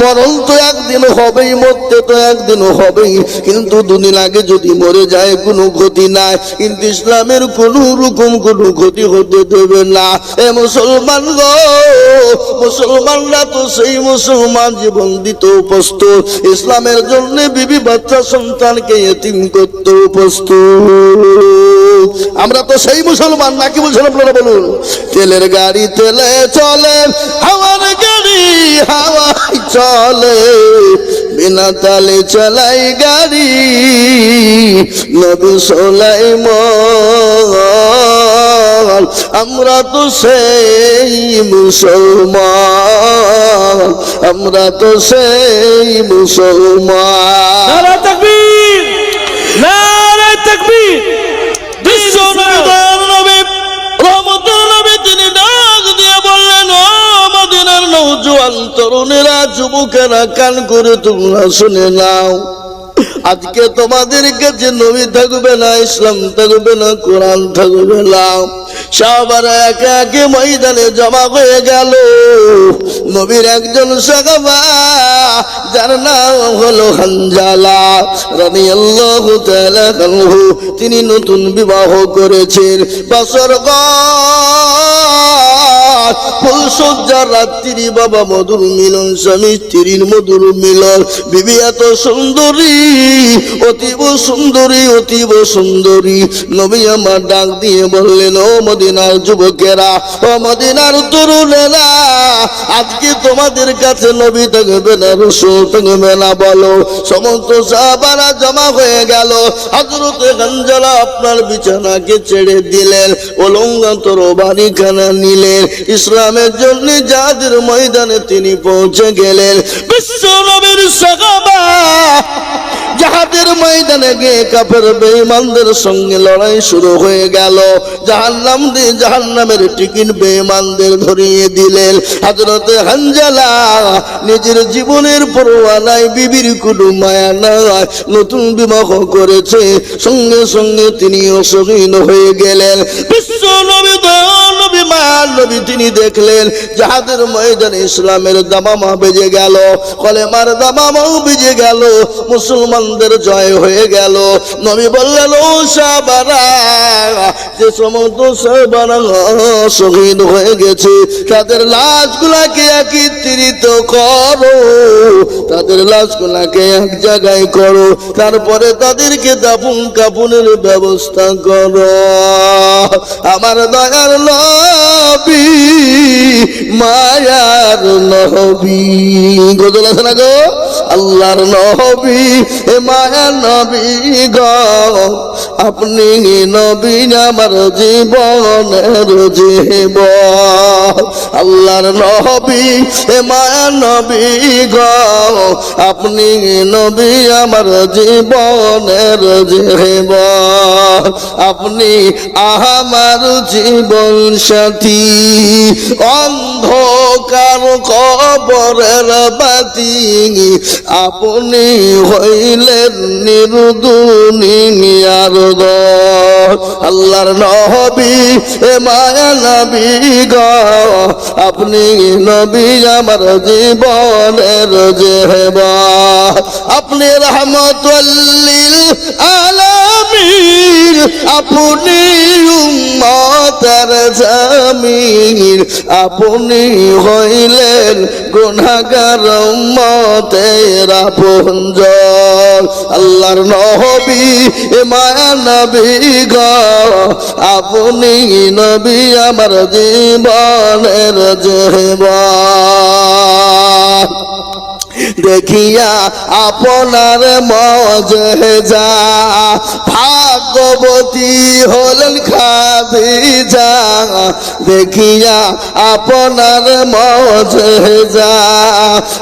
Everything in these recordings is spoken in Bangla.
মরণ তো একদিন হবেই, মরতে তো একদিন হবেই। কিন্তু দুদিন আগে যদি মরে যায়, কোনো ক্ষতি নাই। কিন্তু ইসলামের কোনো রকম কোনো ক্ষতি হতে দেবে না। এ মুসলমান গো, মুসলমানরা তো সেই মুসলমান জীবন দিতে প্রস্তুত। ইসলামের জন্য বিবি বাচ্চা সন্তানকে এতিম করতে প্রস্তুত। আমরা তো সেই মুসলমান নাকি মুসলমান আপনারা বলুন? তেলের গাড়ি তেলে চলে, হাওয়ার গাড়ি হাওয়াই চলে। বিনা তালে চালাই গাড়ি নবী সোলাই আমরা তো সেই মুসলমান আমরা তো সেই মুসলমান। তরুণেরা, যুবকেরা কান করে তোমরা শুনে নাও। আজকে তোমাদের কাছে নবী থাকবে না, ইসলাম থাকবে না, কোরআন থাকবে না। সবার একে একে ময়দানে জমা হয়ে গেল। নবীর একজন সাগাবা যার নাম হলো হানজালা রানী আল্লাহ তিনি নতুন বিবাহ করেছেন। বছর ফুলসজ্জার রাত্রি বাবা মধুর মিলন, স্বামী স্ত্রীর মধুর মিলন। বিবি এত সুন্দরী, অতীব সুন্দরী অতীব সুন্দরী। নবী আমার ডাক দিয়ে বললেন, ও মদিনার যুবকেরা, ও মদিনার তরুণেরা, আজকে তোমাদের কাছে নবী থাকবে না, রসুল থাকবে না, বলো। সমস্ত সাহাবারা জমা হয়ে গেল। হজরত গঞ্জলা আপনার বিছানাকে ছেড়ে দিলেন ওলঙ্গান্তর বাড়িখানা নিলেন। ইসলামের জন্য যাদের ময়দানে তিনি পৌঁছে গেলেন। বিশ্ব নবীর সাহাবা ময়দানে গিয়ে কাপের বেঈমানদের সঙ্গে লড়াই শুরু হয়ে গেল। জাহান্নাম দিয়ে জাহান্নামের টিকিট বেঈমানদের ধরিয়ে দিলেন। হাজরতে হানজালা নিজের জীবনের পরোয়া নাই বিবির কোনো মায়া নাই, নতুন বিবাহ করেছে। সঙ্গে সঙ্গে তিনি অসহীন হয়ে গেলেন। বিশ্ব নবী তিনি দেখলেন যাহাদের ময়দানে ইসলামের দামামা বেজে গেল, কলেমার দামামাও বেজে গেল, মুসলমানদের জয় হয়ে গেল। নবী বললেন, ও সাবারা যে সমস্ত সাবারা শহীদ হয়ে গেছে, তাদের লাশগুলাকে একত্রিত করো, তাদের লাশগুলাকে এক জায়গায় করো, তারপরে তাদেরকে দাফন কাপুনের ব্যবস্থা করো। আমার দয়ার নবী, মায়ার নবী। গজল আছে না গো? আল্লাহর নবী, এ মায়ার নবী গো। আপনি নবী আমার জীবনের জীব। আল্লাহর নবী, এ মায়ার নবী গো। আপনি নবী আমার জীবনের জীব। আপনি আমার জীবন সাথী। অন্ধ অন্ধকার কবরের বাতি আপনি হইলেন নিরুদুনিয়ার আল্লাহর নবী, এ মায়া নবী গ। আপনি নবী আমার জীবনের জেহবা। আপনি রহমতুল্লিল আলামিন। আপনি উম্মতের জামিন। আপনি হইলেন গুণাগার মতেরা পুঞ্জ আল্লাহর নবী, এ মায়া নবী গ। আপনি নবী আমার জীবনের জেবা দেখিয়া আপনার মজে যা। ভাগবতী হলেন খাদিজা। দেখিয়া আপনার মজে যা।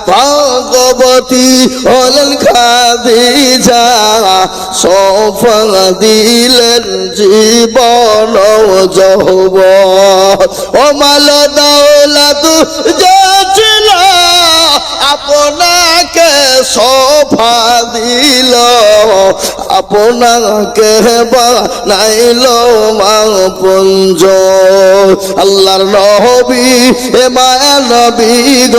ভাগবতী হলেন খাদিজা। সফা দিলেন জীবন যৌব ও মাল দৌলত যাচ্ছিল আপনাকে সোফা দিল। আপনাকে বানাইল মা পঞ্জ। আল্লাহর নবী হে মায়া নবী গ।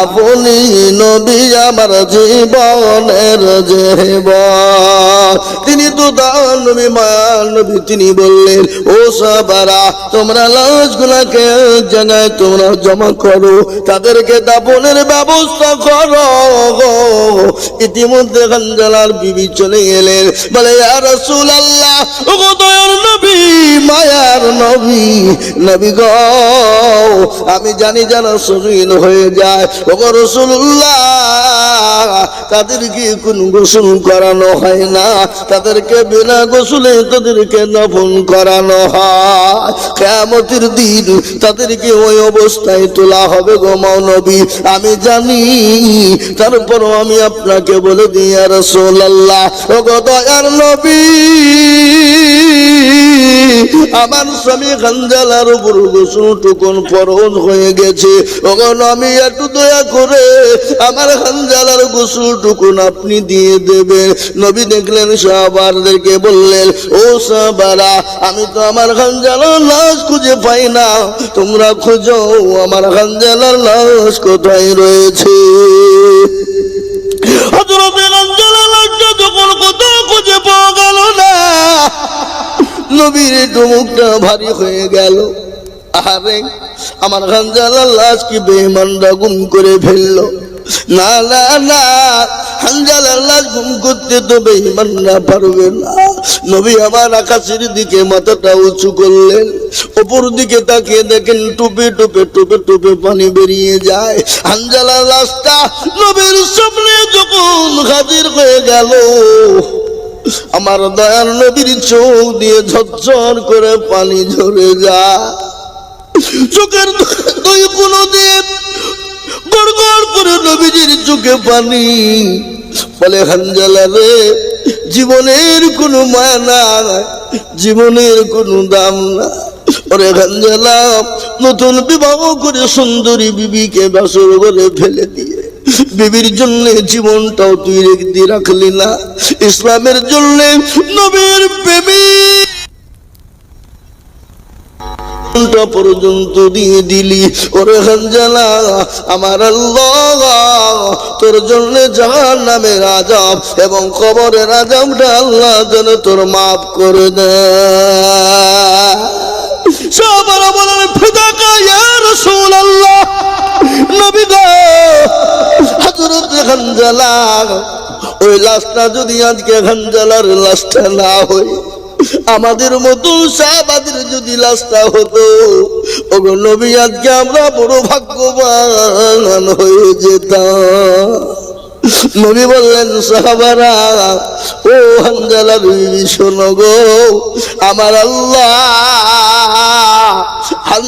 আপনি নবী আমার জীবনের জীবন তিনি তো দান নবী মায়া নবী, তিনি বললেন, ও সাবারা তোমরা লাশ গুলাকে জায়গায় তোমরা জমা করো, তাদেরকে দাপনের ব্যবস্থা করো ইতিমধ্যে খানজালার বিবি গেলেন, বলে আর রসুল আল্লাহ নবী, মায়ার নবী নবী গো, আমি জানি যেন শরীর হয়ে যায়। ও রসুল্লাহ তাদেরকে কোন গোসল করানো হয় না, তাদেরকে বিনা গোসলে তাদেরকে দফন করানো হয়। কেমতির দিন তাদেরকে ওই অবস্থায় তোলা হবে গো নবী আমি জানি, তারপরও আমি আপনাকে বলে দিই আর সোল্লাহ নবী। আমার স্বামী খানজালার উপর গোসল টুকুন ফরজ হয়ে গেছে। আমি একটু দয়া করে আমার খানজালার গোসল টুকুন আপনি দিয়ে দেবেন। নবী দেখলেন সাহাবারদেরকে বললেন, ও সাহাবারা, আমি তো আমার খানজালার লাশ খুঁজে পাই না। তোমরা খুঁজো, আমার খানজালার লাশ কোথায় রয়েছে? হযরতে খানজালার কত খুঁজে পাওয়া গেল না। নবীর ডুমুকটা ভারী হয়ে গেল। আরে আমার খানজালার লাশ কি বেমানরা গুম করে ফেলল। না না না গুম করতে পারবে না। নবী আমার আকাশের দিকে মাথাটা উঁচু করলেন। দিকে তাকিয়ে দেখেন টুপে টুপে পানি বেরিয়ে যায়। সামনে যখন হাজির হয়ে গেল, আমার দয়ার নবীর চোখ দিয়ে ঝরঝর করে পানি ঝরে যায়। চোখের কোনো দিয়ে গড় করে নবীজির চোখে পানি বলে, হানজালা জীবনের কোনো মায়া না জীবনের কোনো দাম না ওরে হানজালা, নতুন বিবাহ করে সুন্দরী বিবিকে বাসর করে ফেলে দিয়ে বিবির জন্য জীবনটাও তুই রেখে রাখলি না। ইসলামের জন্য নবীর প্রেমিক ঘণ্টা পর্যন্ত দিয়ে দিলি। ওরে হানজালা, আমার আল্লাহ, তোর জন্য জাহান নামে আজাব এবং কবরের আজাবটা আল্লাহ যেন তোর মাফ করে দে। ওই লাশটা যদি আজকে হানজালার লাশটা না হয় আমাদের মতো সাহাবাদের যদি লাশটা হতো, ওগো নবী আজকে আমরা বড় ভাগ্যবান হয়ে যেতাম। নবী বললেন, সাহাবারা, ও হানজালা বিবি, শোনো গো, আমার আল্লাহ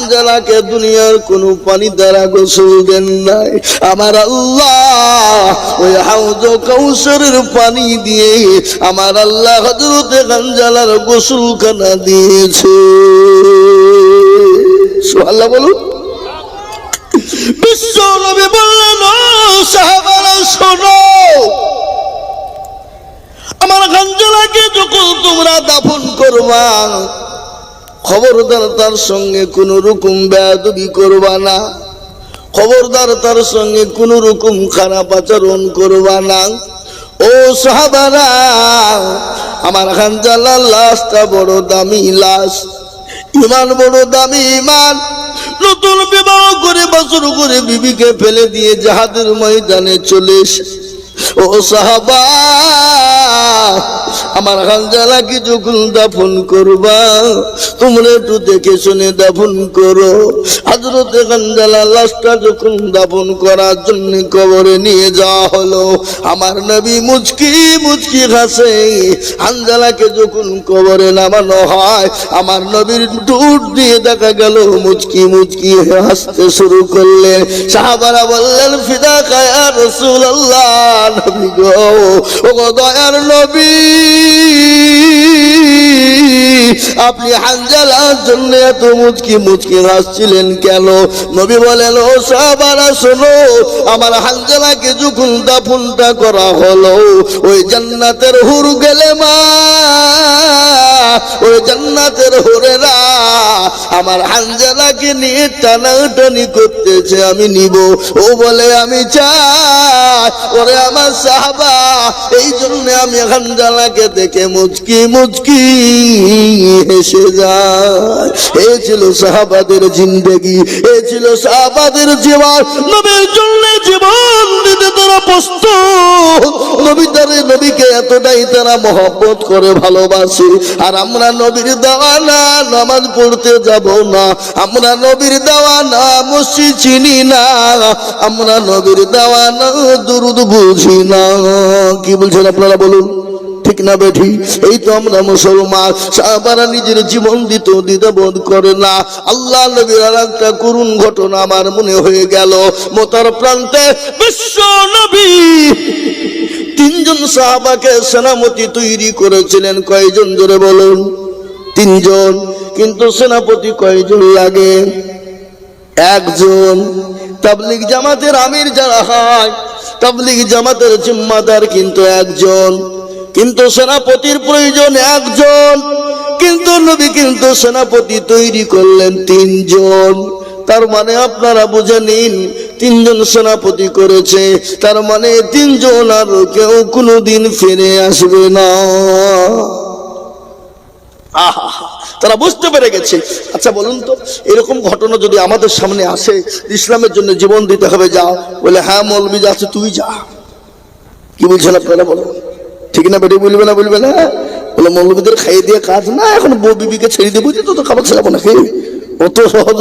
হানজালাকে দুনিয়ার কোনো পানি দ্বারা গোসল দেন নাই। আমার আল্লাহ ওই হাউজ কৌশলের পানি দিয়ে আমার আল্লাহ হজরতে হানজালার গোসলখানা দিয়েছে। আল্লাহ বলুন। বিশ্ব নবী বললেন শোনো। আমার গাঞ্জলাকে যখন তোমরা দাফন করবা খবরদার তার সঙ্গে কোন রকম বেয়াদবি করবা না। খবরদার তার সঙ্গে কোন রকম খারাপ আচরণ করবা না। ও সাহাবারা, আমার খানজালার লাশটা বড় দামি লাশ। ইমান বড় দামি ইমান। নতুন বিবাহ করে বছর করে বিবিকে ফেলে দিয়ে জাহাদের ময়দানে চলে ও সাহাবা, আমার হানজালাকে যখন দাফন করবা। তোমরা একটু দেখে শুনে দাফন করো। হাজরতে হানজালা লাশটা যখন দাফন করার জন্য কবরে নিয়ে যাওয়া হলো, আমার নবী মুচকি মুচকি হাসে। হানজালাকে যখন কবরে নামানো হয়, আমার নবীর টুট দিয়ে দেখা গেল, মুচকি মুচকি হাসতে শুরু করলেন। সাহাবারা বললেন ফিদা কায়া রসুল আল্লাহ নবী গো ও দয়ার নবী। আপনি হানজালার জন্য এত মুচকি মুচকি হাসছিলেন কেন? নবী বলেন, ও সাহাবারা, শোনো, আমার হানজালাকে যখন দাফনটা করা হলো, ওই জান্নাতের হুর গেলে মা, ওই জান্নাতের হুরেরা আমার নিয়ে টানাটানি করতেছে, আমি নিব। ও বলে, আমি চাই। ওরে আমার সাহাবা, এই জন্য আমি হানজালাকে দেখে মুচকি মুচকি হেসে যায়। এ ছিল সাহাবাদের জিন্দেগি, এ ছিল সাহাবাদের জীবন। নবীর জন্য জীবন দিতে তারা প্রস্তুত। নবী তারে নবীকে এতটাই তারা মহব্বত করে ভালোবাসে। আর আমরা নবীর দেওয়ানা নামাজ পড়তে যাব না। আমরা নবীর দেওয়ানা মসজিদ চিনি না। আমরা নবীর দেওয়ানা দুরুদ বুঝি না। কি বলছেন আপনারা বলুন? ঠিক না বেঠি? এই তো আমরা মুসলমান, সাহাবারা নিজের জীবন দিত দিতে বোধ করে না। আল্লাহ নবীর আর একটা করুণ ঘটনা আমার মনে হয়ে গেল। মোতার প্রান্তে বিশ্ব নবী তিনজন সাহাবাকে সেনাপতি তৈরি করেছিলেন। কয়জন জোরে বলুন? তিনজন। কিন্তু সেনাপতি কয়জন লাগে একজন। তাবলিগ জামাতের আমির যারা হয়, তাবলিগ জামাতের জিম্মাদার কিন্তু একজন। কিন্তু সেনাপতির প্রয়োজন একজন। কিন্তু নবী কিন্তু সেনাপতি তৈরি করলেন তিনজন। তার মানে আপনারা বুঝে নিন, তিনজন সেনাপতি করেছে, তার মানে তিনজন আর কেউ কোনোদিন ফিরে আসবে না। তারা বুঝতে পেরে গেছে। আচ্ছা বলুন তো, এরকম ঘটনা যদি আমাদের সামনে আসে, ইসলামের জন্য জীবন দিতে হবে যা। বলে হ্যাঁ মৌলবি যা আছে তুই যা। কি বলছেন আপনারা বলো ঠিক না বেটি বলবে না বলবে না? বলে মৌলবীদের খাইয়ে দিয়ে কাজ না, এখন বউ বিবিকে ছেড়ে দিয়ে বুঝি তো খাবার ছেড়াবো নাকি অত সহজ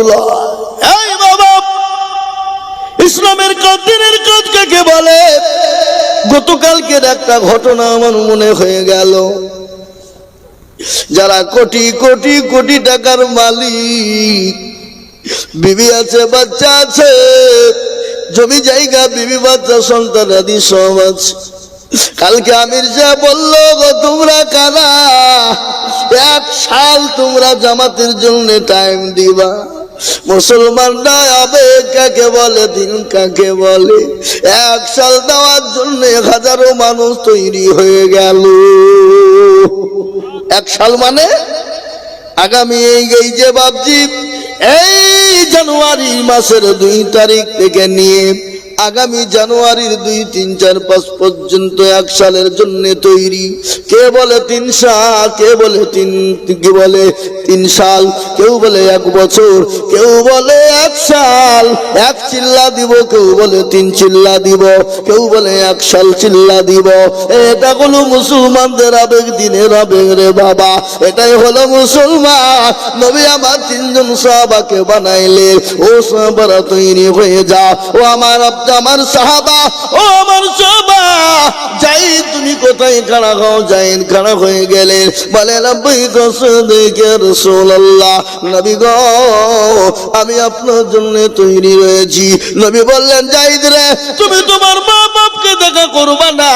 ইসলামের কাজ, দিনের কাজ কাকে বলে? গতকালকের একটা ঘটনা আমার মনে হয়ে গেল। যারা কোটি কোটি কোটি টাকার মালিক, বিবি আছে, বাচ্চা আছে, জমি জায়গা, বিবি, বাচ্চা, সন্তান আদি সব আছে। কালকে আমির যা বলল তোমরা কারা? এক সাল তোমরা জামাতের জন্য টাইম দিবা। মুসলমানরা আবেগ কাকে বলে, দিন কাকে বলে? এক সাল দেওয়ার জন্য হাজারো মানুষ তৈরি হয়ে গেল। এক সাল মানে? আগামী এই এই যে বাবজি এই জানুয়ারি মাসের দুই তারিখ থেকে নিয়ে আগামী জানুয়ারির দুই, তিন, চার, পাঁচ পর্যন্ত এক সালের জন্য তৈরি। কে বলে তিন সাল, কে বলে তিন, কি বলে তিন সাল, কেউ বলে এক বছর, কেউ বলে এক সাল। এক চিল্লা দিব, কেউ বলে তিন চিল্লা দিব, কেউ বলে এক সাল চিল্লা দিব। এটা হলো মুসলমানদের আবেগ, দিনের আবেগ রে বাবা। এটাই হলো মুসলমান। নবী আমার তিনজন সাহাবাকে বানাইলে, ও সাহাবারা তৈরি হয়ে যা। ও আমার আব্দা আমার সাহাবা, ও আমার সাহাবা, যাই তুমি কোথায় খাড়া হও যাই খাড়া হয়ে গেলেন বলে নব্বই দেখে রসুল্লাহ নবী গো, আমি আপনার জন্য তৈরি রয়েছি। নবী বললেন যাইদ রে, তুমি তোমার দেখা করবা না।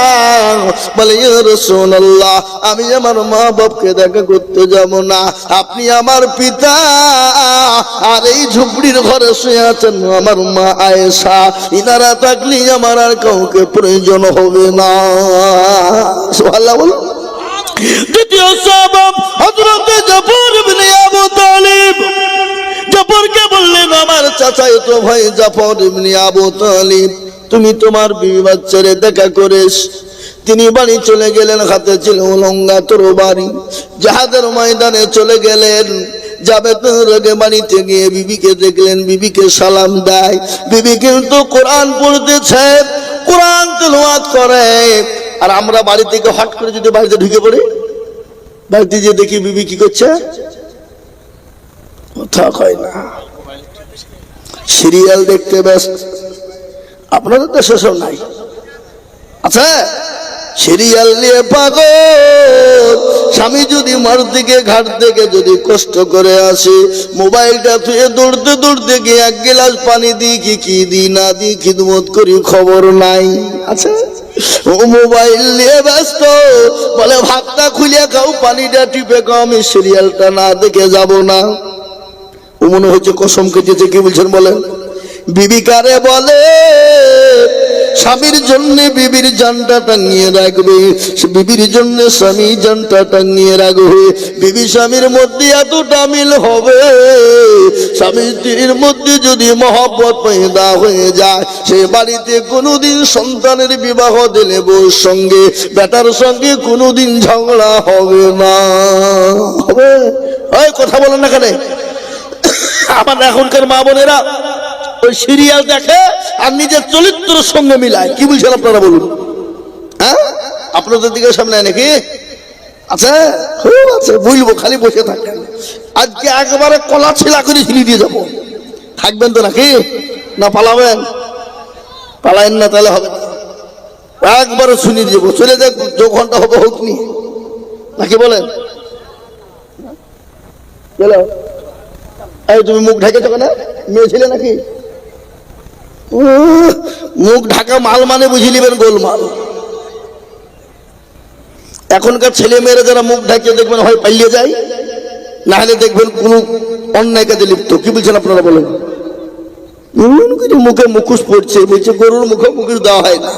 বলে রসুল্লাহ আমি আমার মা বাপকে দেখা করতে যাব না। আপনি আমার পিতা। আর এই ঝুপড়ির ঘরে শুয়ে আছেন আমার মা আয়েশা। ইনারা থাকলে আমার আর কাউকে প্রয়োজন হবে না। সুবহানাল্লাহ বলুন। দ্বিতীয় সাহাবা হযরত জাফর ইবনে আবু তালিব। জাফরকে বললেন, আমার চাচাই তো ভাই জাফর ইবনে আবু তালিব। তুমি তোমার বিবি বাচ্চারে দেখা করেস তিনি বাড়ি চলে গেলেন, হাতে ছিল লঙ্গা তোর বাড়ি জাহাজের ময়দানে চলে গেলেন। যাবে তোর আগে বাড়িতে গিয়ে বিবিকে দেখলেন, বিবিকে সালাম দেয়। বিবি কিন্তু কোরআন পড়তেছে, কোরআন তেলাওয়াত করে। আর আমরা বাড়ি থেকে হট করে যদি বাড়িতে ঢুকে পড়ি, বাড়িতে যে দেখি বিবি কি করছে? কথা কয় না। সিরিয়াল দেখতে ব্যস্ত। আপনাদের দেশে সব নাই। আচ্ছা সিরিয়াল নিয়ে পাগল। স্বামী যদি মার দিকে ঘাট থেকে যদি কষ্ট করে আসে, মোবাইলটা থুয়ে দৌড়তে দৌড়তে গিয়ে এক গ্লাস পানি দিই কি কি দিই না দিই খিদমত করি খবর নাই। আছে ও মোবাইল নিয়ে ব্যস্ত। বলে, ভাতটা খুলে খাও, পানিটা টিপে খাও, আমি সিরিয়ালটা না দেখে যাব না। ও মনে হচ্ছে কসম কেটেছে, কি বলছেন বলেন? বিবিকারে বলে, স্বামীর জন্য বিবির জানটা টাঙিয়ে রাখবে। বিবির জন্য স্বামী জানটা টাঙিয়ে রাখবে। বিবি স্বামীর মধ্যে এতটা মিল হবে। স্বামী স্ত্রীর মধ্যে যদি মহব্বত পয়দা হয়ে যায়, সে বাড়িতে কোনোদিন সন্তানের বিবাহ দিলে বউর সঙ্গে, বেটার সঙ্গে কোনোদিন ঝগড়া হবে না। হবে? ওই কথা বলেন না কেন? আমার এখনকার মা বোনেরা ওই সিরিয়াল দেখে আর নিজের চরিত্রের সঙ্গে মিলায়। কি বুঝছেন আপনারা বলুন? হ্যাঁ? আপনাদের দিকে সামনে নাকি? আছে? খুব আছে বুঝব খালি বসে থাকেন আজকে একেবারে কলা ছিলা করে ছিলি দিয়ে যাব। থাকবেন তো নাকি? না পালাবেন? পালায়েন না তাহলে হবে একবারে শুনিয়ে দেবো চলে যাক, দু ঘণ্টা হবে হোক নি নাকি বলেন? এই তুমি মুখ ঢেকেছো কেন? মেয়ে ছিলে নাকি? মুখ ঢাকা মাল মানে বুঝে নিবেন গোলমাল। এখনকার ছেলে মেয়েরা যারা মুখ ঢাকিয়ে দেখবেন হয় পালিয়ে যায়, না হলে দেখবেন কোন অন্যায় কাজে লিপ্ত। কি বলছেন আপনারা বলেন? মুখে মুখোশ পড়ছে, বলছে গরুর মুখে মুখোশ দেওয়া হয় না।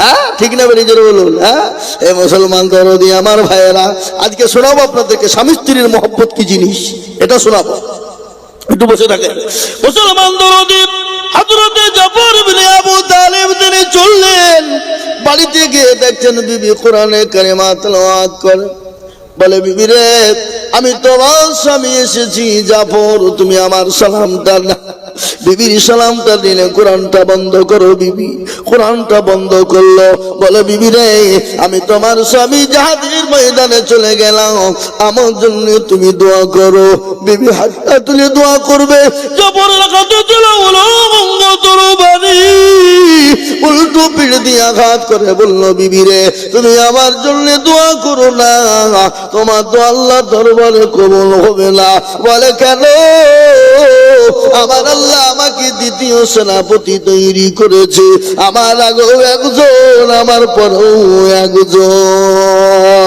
হ্যাঁ ঠিক না বেরিয়ে বলুন হ্যাঁ? এ মুসলমান দরদি, আমার ভাইয়েরা, আজকে শোনাবো আপনাদেরকে, স্বামী স্ত্রীর মহব্বত কি জিনিস? এটা শোনাবো। একটু বসে থাকে মুসলমান দরদি হযরতে জাফর ইবনে আবু তালিব তিনি চললেন, বাড়িতে গিয়ে দেখছেন বিবি কোরআনে কারিমা তেলাওয়াত করে। বলে, বিবি রে, আমি তোমার স্বামী এসেছি, জাফর, তুমি আমার সালামটা না বিবির সালামটা দিলে কোরআনটা বন্ধ করো বিবি। কোরআনটা বন্ধ করল। বলে, বিবি রে, আমি তোমার স্বামী জাহাজের ময়দানে চলে গেলাম। আমার জন্য তুমি দোয়া করো। বিবি হাতটা তুলে দোয়া করবে। উল্টো পিড় দিয়ে আঘাত করে বলল, বিবি রে, তুমি আমার জন্য দোয়া করো না। তোমার তো আল্লাহ দরবারে কবল হবে না। বলে, কেন? আমার আল্লাহ আমাকে দ্বিতীয় সেনাপতি তৈরি করেছে। আমার আগেও একজন আমার পরেও একজন।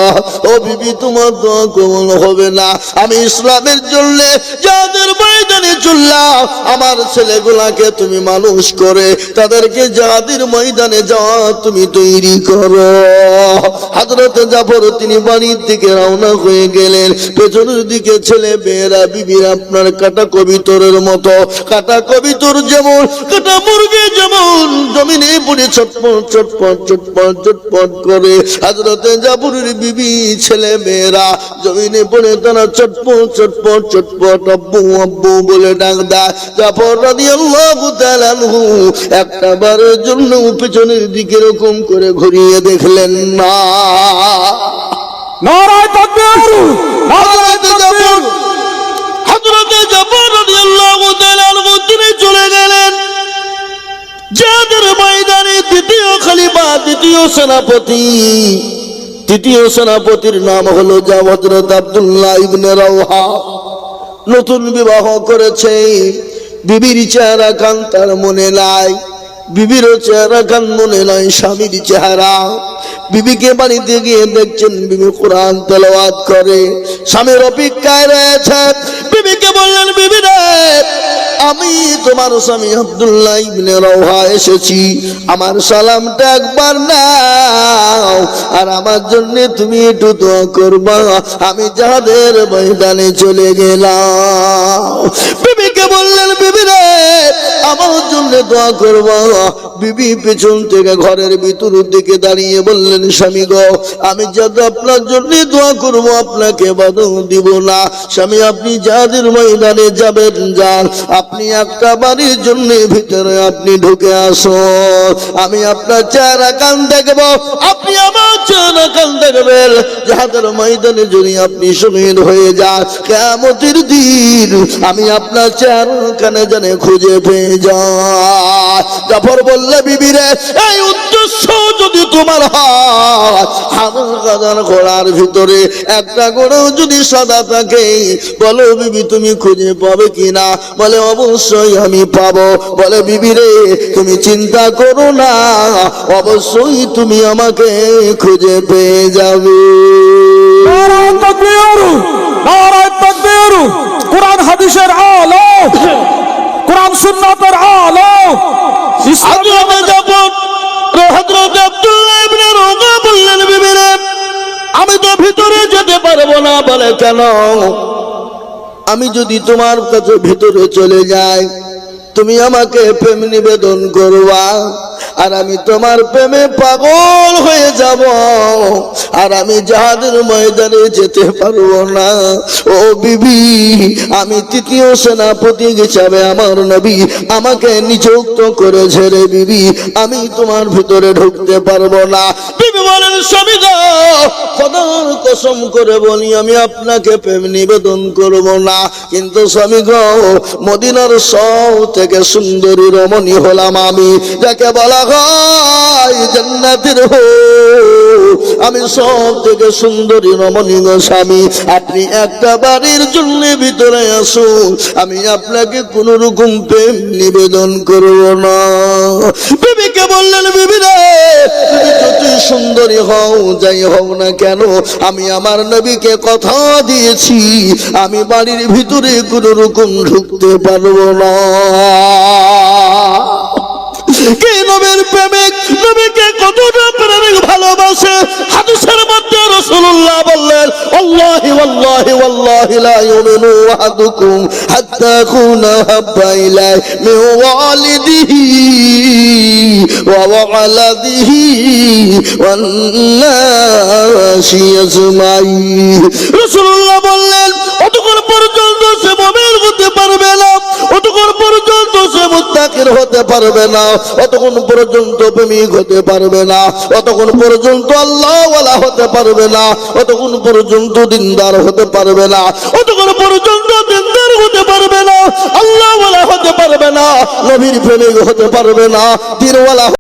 ও বিবি, তোমার দোয়া কবল হবে না। আমি ইসলামের জন্য যাদের ময়দানে চললাম। আমার ছেলেগুলাকে তুমি মানুষ করে তাদেরকে যাদের ময়দানে যাওয়া তুমি তৈরি করো। হাজরতে জাফর, তিনি বাড়ির দিকে রওনা হয়ে গেলেন। পেছনের দিকে ছেলে মেয়েরা বিবির আপনার কাটা কবিতরের মতো। কাটা কবিতর যেমন, কাটা মুরগি যেমন, জমিনে পড়ে ছটপট ছটপট ছটপট ছটপট করে। হাজরতে জাফরের বিবি ছেলে মেয়েরা জমিনে পড়ে তারা চটপট চটপট চটপট আব্বু আব্বু বলে ডাক দেয়। জাফর রাদিয়াল্লাহু তাআলা একটা বারের জন্য পেছনের দিকে এরকম করে ঘুরিয়ে দেখলেন না। নারায় তাকবীর! নারায় তাকবীর! হযরতে জাফর রাদিয়াল্লাহু তাআলা তিনি চলে গেলেন। যাদের ময়দানে দ্বিতীয় খলিফা দ্বিতীয় সেনাপতি। তৃতীয় সেনাপতির নাম হলো হযরত আব্দুল্লাহ ইবনে রাওহা। নতুন বিবাহ করেছে। বিবির চেহারা কান তার মনে নাই। বিবির চেহারা কান মনে নাই, স্বামীর চেহারা। বিবিকে বাড়িতে গিয়ে দেখছেন, বিবি কোরআন তেলাওয়াত করে। স্বামীর অপেক্ষায় রয়েছে। বিবিকে বললেন, বিবি রে আমি তোমার স্বামী আব্দুল্লাহ ইবনে রওহা এসেছি। আমার সালামটা একবার নাও, আর আমার জন্য তুমি একটু দোয়া করবা। আমি যাদের ময়দানে চলে গেলাম। বিবিকে বললেন, বিবি রে, আমার জন্য দোয়া করবা। বিবি পেছন থেকে ঘরের ভিতর দিকে দাঁড়িয়ে বললেন, স্বামী গো, আমি যাতে আপনার জন্য দোয়া করব, আপনাকে বাদ দিব না। স্বামী, আপনি যাদের ময়দানে যাবেন, যান। আপনি একটা বাড়ির জন্য ভিতরে আপনি ঢুকে আসুন। আমি আপনার চেহারা কান দেখব, আপনি আমার চেহারা কান দেখবেন যাদের ময়দানে যদি আপনি শহীদ হয়ে যান কেমতির দিন আমি আপনার চেহারা কানে জানে খুঁজে পেয়ে জাফর বললে, বিবিরে, এই অবশ্য যদি তোমার হাজার ঘোড়ার ভিতরে একটা ঘোড়াও যদি সাদা থাকে, বলো বিবি, তুমি খুঁজে পাবে কিনা? বলে, অবশ্যই আমি পাবো। বলে বিবি রে তুমি চিন্তা করো না, অবশ্যই তুমি আমাকে খুঁজে পেয়ে যাবে। কোরআন হাদিসের আলো কোরআন সুন্নাতের আলো ইসলামের হযরতে আব্দুল্লাহ ইবনে রওয়া বললেন বিবি রে আমি তো ভিতরে যেতে পারব না। বলে কেন? আমি যদি তোমার কাছে ভিতরে চলে যাই তুমি আমাকে প্রেম নিবেদন করবা। আর আমি তোমার প্রেমে পাগল হয়ে যাব। আর আমি যাহাদের ময়দানে যেতে পারব না। ও বিবি, আমি তৃতীয় সেনাপতি হিসাবে আমার নবী আমাকে নিযুক্ত করে রে বিবি। আমি তোমার ভিতরে ঢুকতে পারব না। বলেন স্বামী খোদার কসম করে বলি, আমি আপনাকে প্রেম নিবেদন করব না। কিন্তু স্বামী মদিনার সব থেকে সুন্দরী রমণী হলাম আমি। যাকে বলা হয় হো। আমি সব থেকে সুন্দরী রমণী গো স্বামী। আপনি একটা বাড়ির জন্য ভিতরে আসুন। আমি আপনাকে কোন রকম প্রেম নিবেদন করব না। বললেন, বিবি রে, তুমি যতই সুন্দরী হও, যাই হও না কেন, আমি আমার নবীকে কথা দিয়েছি, আমি বাড়ির ভিতরে কোন রকম ঢুকতে পারব না। প্রেমিক? নবীকে কতটা প্রেমিক ভালোবাসে? হাদিসের মধ্যে রাসূলুল্লাহ ওয়াল্লাহি ওয়াল্লাহি লা ইউমিনু আহাদুকুম হাত্তা কুনা হাব্বা ইলাই মিন ওয়ালিদিহি ওয়া ওয়ালাদিহি ওয়ান নাসি আজমাইন রাসূলুল্লাহ বললেন অতক্ষণ পর্যন্ত সে মুমিন হতে পারবে না। মুত্তাকির হতে পারবে না। অতক্ষণ পর্যন্ত প্রেমিক হতে পারবে না। অতক্ষণ পর্যন্ত আল্লাহওয়ালা হতে পারবে না। অতক্ষণ পর্যন্ত দিনদার হতে পারবে না। অতক্ষণ পর্যন্ত দিনদার হতে পারবে না। আল্লাহ ওয়ালা হতে পারবে না। নবীর প্রেমিক হতে পারবে না। দিনওয়ালা